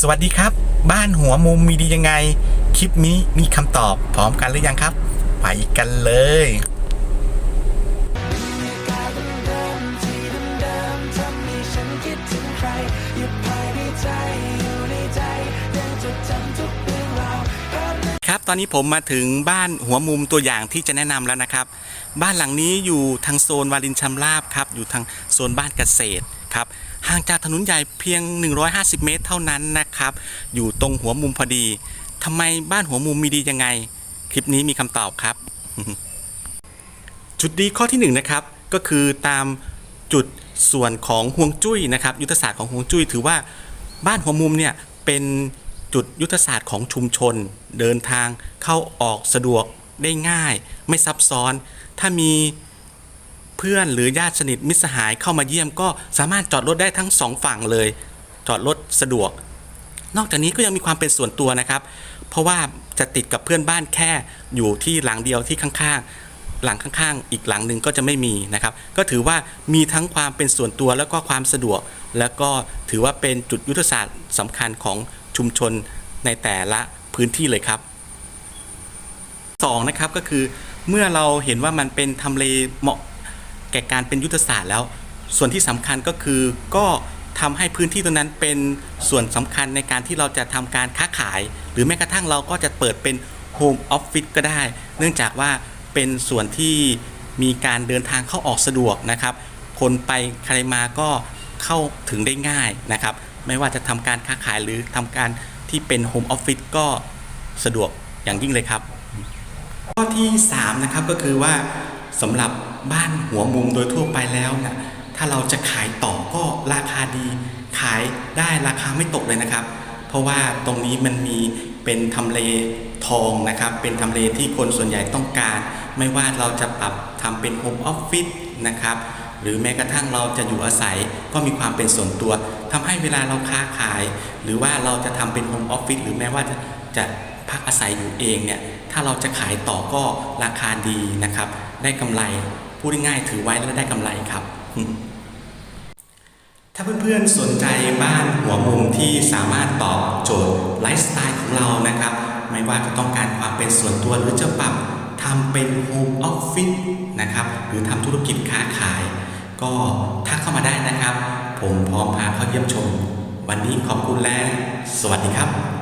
สวัสดีครับ บ้านหัวมุมมีดียังไง คลิปนี้มีคำตอบพร้อมกันหรือยังครับ ไปกันเลยครับตอนนี้ผมมาถึงบ้านหัวมุมตัวอย่างที่จะแนะนำแล้วนะครับ บ้านหลังนี้อยู่ทางโซนวารินชำราบครับ อยู่ทางโซนบ้านเกษตร ครับห่างจากถนนใหญ่เพียง 150 เมตรเท่านั้นนะครับ อยู่ตรงหัวมุมพอดีทำไมบ้านหัวมุมมีดียังไง คลิปนี้มีคำตอบครับ จุดดีข้อที่หนึ่งนะครับก็คือตามจุดส่วนของห่วงจุ้ยนะครับ ยุทธศาสตร์ของห่วงจุ้ย ถือว่าบ้านหัวมุมเนี่ยเป็นจุดยุทธศาสตร์ของชุมชน เดินทางเข้าออกสะดวกได้ง่าย ไม่ซับซ้อน ถ้ามี เพื่อนหรือญาติสนิทมิตรสหายเข้ามาเยี่ยม ก็สามารถจอดรถได้ทั้งสองฝั่งเลย จอดรถสะดวก นอกจากนี้ก็ยังมีความเป็นส่วนตัวนะครับ เพราะว่าจะติดกับเพื่อนบ้านแค่อยู่ที่หลังเดียวที่ข้างๆ หลังข้างๆ อีกหลังหนึ่งก็จะไม่มีนะครับ ก็ถือว่ามีทั้งความเป็นส่วนตัวแล้วก็ความสะดวก แล้วก็ถือว่าเป็นจุดยุทธศาสตร์สำคัญของชุมชนในแต่ละพื้นที่เลยครับสองนะครับก็คือเมื่อเราเห็นว่ามันเป็นทำเลเหมาะ แก่การเป็นยุทธศาสตร์แล้ว ส่วนที่สำคัญก็คือก็ทำให้พื้นที่ตรงนั้นเป็นส่วนสำคัญในการที่เราจะทำการค้าขาย หรือแม้กระทั่งเราก็จะเปิดเป็นโฮมออฟฟิศก็ได้ เนื่องจากว่าเป็นส่วนที่มีการเดินทางเข้าออกสะดวกนะครับ คนไปใครมาก็เข้าถึงได้ง่ายนะครับ ไม่ว่าจะทำการค้าขายหรือทำการที่เป็นโฮมออฟฟิศก็สะดวกอย่างยิ่งเลยครับ ข้อที่ 3 นะครับก็คือว่า สำหรับบ้านหัวมุมโดยทั่วไปแล้วนะถ้าเราจะขายต่อก็ราคาดีขายได้ราคาไม่ตกเลยนะครับ เพราะว่าตรงนี้มันมีเป็นทำเลทองนะครับ เป็นทำเลที่คนส่วนใหญ่ต้องการ ไม่ว่าเราจะปรับทำเป็นโฮมออฟฟิศนะครับหรือแม้กระทั่งเราจะอยู่อาศัยก็มีความเป็นส่วนตัวทำให้เวลาเราค้าขาย หรือว่าเราจะทำเป็นโฮมออฟฟิศหรือแม้ว่าจะจะพักอาศัยอยู่เองเนี่ยถ้าเราจะขายต่อก็ราคาดีนะครับได้กำไรพูดง่ายๆถือไว้แล้วได้กำไรครับ ถ้าเพื่อนๆสนใจบ้านหัวมุมที่สามารถตอบโจทย์ไลฟ์สไตล์ของเรานะครับ ไม่ว่าจะต้องการความเป็นส่วนตัวหรือจะปรับทำเป็นโฮมออฟฟิศนะครับหรือทำธุรกิจค้าขาย ก็ทักเข้ามาได้นะครับ ผมพร้อมพาเข้าเยี่ยมชม วันนี้ขอบคุณและ สวัสดีครับ